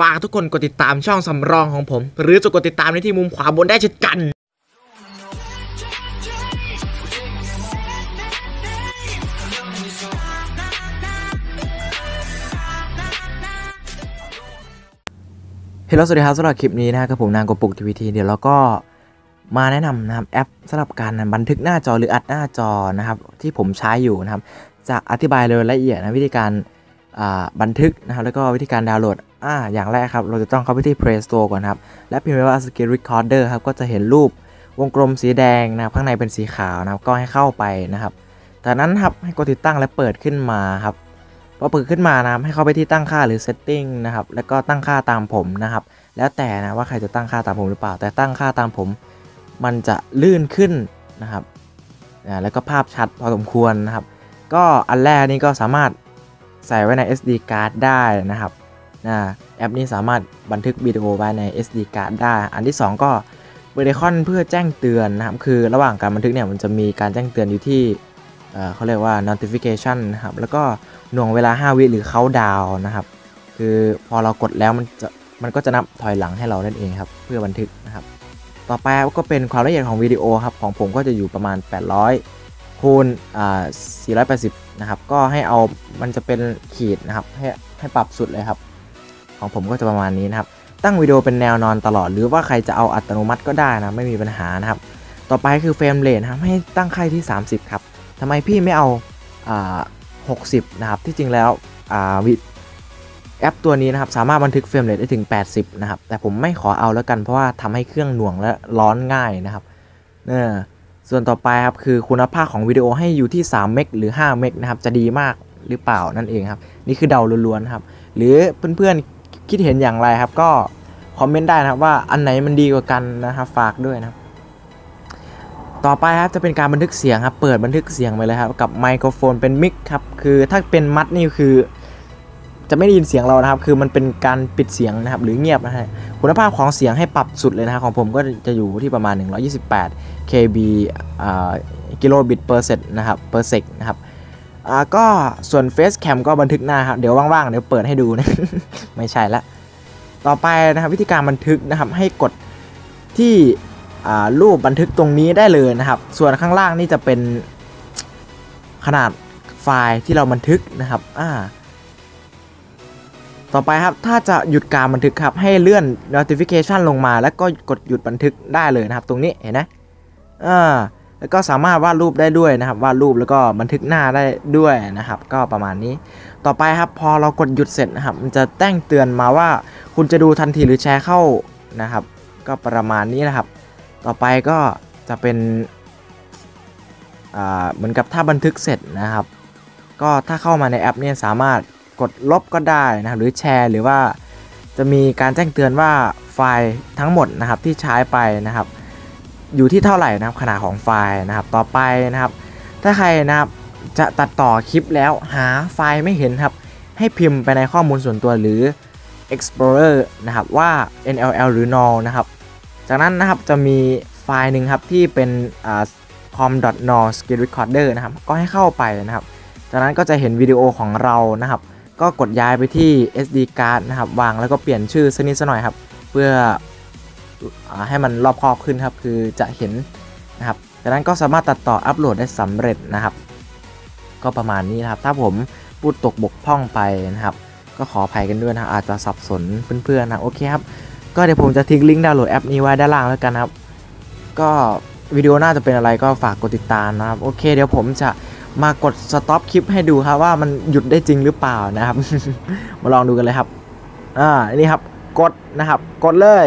ฝากทุกคนกดติดตามช่องสำรองของผม หรือจะกดติดตามในที่มุมขวาบนได้เช่นกันเฮลโลสวัสดีครับสำหรับคลิปนี้นะครับผมนางกบปุกทีวีทีเดี๋ยวเราก็มาแนะนำนะครับแอปสำหรับการบันทึกหน้าจอหรืออัดหน้าจอนะครับที่ผมใช้อยู่นะครับจะอธิบายรายละเอียดนะวิธีการ บันทึกนะครับแล้วก็วิธีการดาวน์โหลดอ่าอย่างแรกครับ เราจะต้องเข้าไปที่ Play Store ก่อนครับ และพิมพ์ไว้ว่า Skill Recorder ครับ ก็จะเห็นรูปวงกลมสีแดงนะครับข้างในเป็นสีขาวนะครับก็ให้เข้าไปนะครับจากนั้นครับให้กดติดตั้งและเปิดขึ้นมาครับพอเปิดขึ้นมานะครับให้เข้าไปที่ตั้งค่าหรือ Setting นะครับแล้วก็ตั้งค่าตามผมนะครับ แล้วแต่นะว่าใครจะตั้งค่าตามผมหรือเปล่า แต่ตั้งค่าตามผม มันจะลื่นขึ้นนะครับอ่าแล้วก็ภาพชัดพอสมควรนะครับ ก็อันแรกนี่ก็สามารถ ใส่ไว้ใน SD card ได้นะครับนะแอปนี้สามารถบันทึกวิดีโอไว้ใน SD card ได้ อันที่ 2 ก็เบรคอนเพื่อแจ้งเตือนนะครับ คือระหว่างการบันทึกเนี่ยมันจะมีการแจ้งเตือนอยู่ที่เขาเรียกว่า notification นะครับ แล้วก็หน่วงเวลา 5 วิหรือเขาดาวนะครับ คือพอเรากดแล้วมันจะมันก็จะนับถอยหลังให้เรานั่นเองครับ เพื่อบันทึกนะครับ ต่อไปก็เป็นความละเอียดของวิดีโอครับ ของผมก็จะอยู่ประมาณ 800 คูณอ่า480 นะครับ ก็ให้เอามันจะเป็นขีดนะครับ ให้ให้ปรับสุดเลยครับ ของผมก็จะประมาณนี้นะครับ ตั้งวิดีโอเป็นแนวนอนตลอด หรือว่าใครจะเอาอัตโนมัติก็ได้นะ ไม่มีปัญหานะครับ ต่อไปคือเฟรมเรทนะครับ ให้ตั้งค่าที่ 30 ครับทำไมพี่ไม่เอาอ่า60 นะครับ ที่จริงแล้วอ่าวิแอปตัวนี้นะครับสามารถบันทึกเฟรมเรทได้ถึง 80 นะครับ แต่ผมไม่ขอเอาแล้วกันเพราะว่าทำให้เครื่องหน่วงและร้อนง่ายนะครับ เออ ส่วนต่อไปครับคือคุณภาพของวิดีโอให้อยู่ที่ 3 เมกหรือ 5 เมกนะครับจะดีมากหรือเปล่านั่นเองครับ นี่คือเดาล้วนๆครับ หรือเพื่อนๆคิดเห็นอย่างไรครับ ก็คอมเมนต์ได้นะครับว่าอันไหนมันดีกว่ากันนะครับฝากด้วยนะครับ ต่อไปครับจะเป็นการบันทึกเสียงครับ เปิดบันทึกเสียงไปเลยครับ กับไมโครโฟนเป็นมิกครับคือถ้าเป็นมัดนี่คือ จะไม่ได้ยินเสียงเรานะครับ คือมันเป็นการปิดเสียงนะครับ หรือเงียบนะฮะ คุณภาพของเสียงให้ปรับสุดเลยนะครับของผมก็จะอยู่ที่ประมาณ 128 kb อ่ากิโลบิตเปอร์เซกนะครับเปอร์เซกนะครับอ่าก็ส่วน Face Cam ก็บันทึกหน้าครับ เดี๋ยวว่างๆ เดี๋ยวเปิดให้ดูนะ ไม่ใช่ละ ต่อไปนะครับวิธีการบันทึกนะครับ ให้กดที่อ่ารูปบันทึกตรงนี้ได้เลยนะครับ ส่วนข้างล่างนี่จะเป็นขนาดไฟล์ที่เราบันทึกนะครับ อ่า ต่อไปครับ ถ้าจะหยุดการบันทึกครับ ให้เลื่อน notification ลงมา แล้วก็กดหยุดบันทึกได้เลยนะครับ ตรงนี้เห็นไหมอ่าแล้วก็สามารถวาดรูปได้ด้วยนะครับ วาดรูปแล้วก็บันทึกหน้าได้ด้วยนะครับ ก็ประมาณนี้ ต่อไปครับ พอเรากดหยุดเสร็จนะครับ มันจะแจ้งเตือนมาว่า คุณจะดูทันทีหรือแชร์เข้านะครับ ก็ประมาณนี้นะครับ ต่อไปก็จะเป็นอ่าเหมือนกับถ้าบันทึกเสร็จนะครับ ก็ถ้าเข้ามาในแอปเนี่ยสามารถ กดลบก็ได้นะครับหรือแชร์หรือว่าจะมีการแจ้งเตือนว่าไฟล์ทั้งหมดนะครับที่ใช้ไปนะครับ อยู่ที่เท่าไหร่นะครับขนาดของไฟล์นะครับ ต่อไปนะครับ ถ้าใครนะครับจะตัดต่อคลิปแล้วหาไฟล์ไม่เห็นครับ ให้พิมพ์ไปในข้อมูลส่วนตัวหรือ Explorer นะครับว่า NLL หรือ null นะครับ จากนั้นนะครับจะมีไฟล์หนึ่งครับที่เป็น com.null skill recorder นะครับ ก็ให้เข้าไปนะครับ จากนั้นก็จะเห็นวิดีโอของเรานะครับ ก็กดย้ายไปที่ SD card นะครับ วางแล้วก็เปลี่ยนชื่อสักนิดสักหน่อยครับ เพื่ออให้มันรอบครอบขึ้นครับ คือจะเห็นนะครับจากนั้นก็สามารถตัดต่ออัปโหลดได้สำเร็จนะครับ ก็ประมาณนี้นะครับ ถ้าผมพูดตกบกพร่องไปนะครับ ก็ขออภัยกันด้วยนะครับอาจจะสับสนเพื่อนๆนะโอเคครับ ก็เดี๋ยวผมจะทิ้งลิงก์ดาวน์โหลดแอปนี้ไว้ด้านล่างแล้วกันครับ ก็วิดีโอหน่าจะเป็นอะไรก็ฝากกดติดตามนะครับ โอเค เดี๋ยวผมจะ มากดสต็อปคลิปให้ดูครับว่ามันหยุดได้จริงหรือเปล่านะครับ มาลองดูกันเลยครับ อ่า นี่ครับ กดนะครับ กดเลย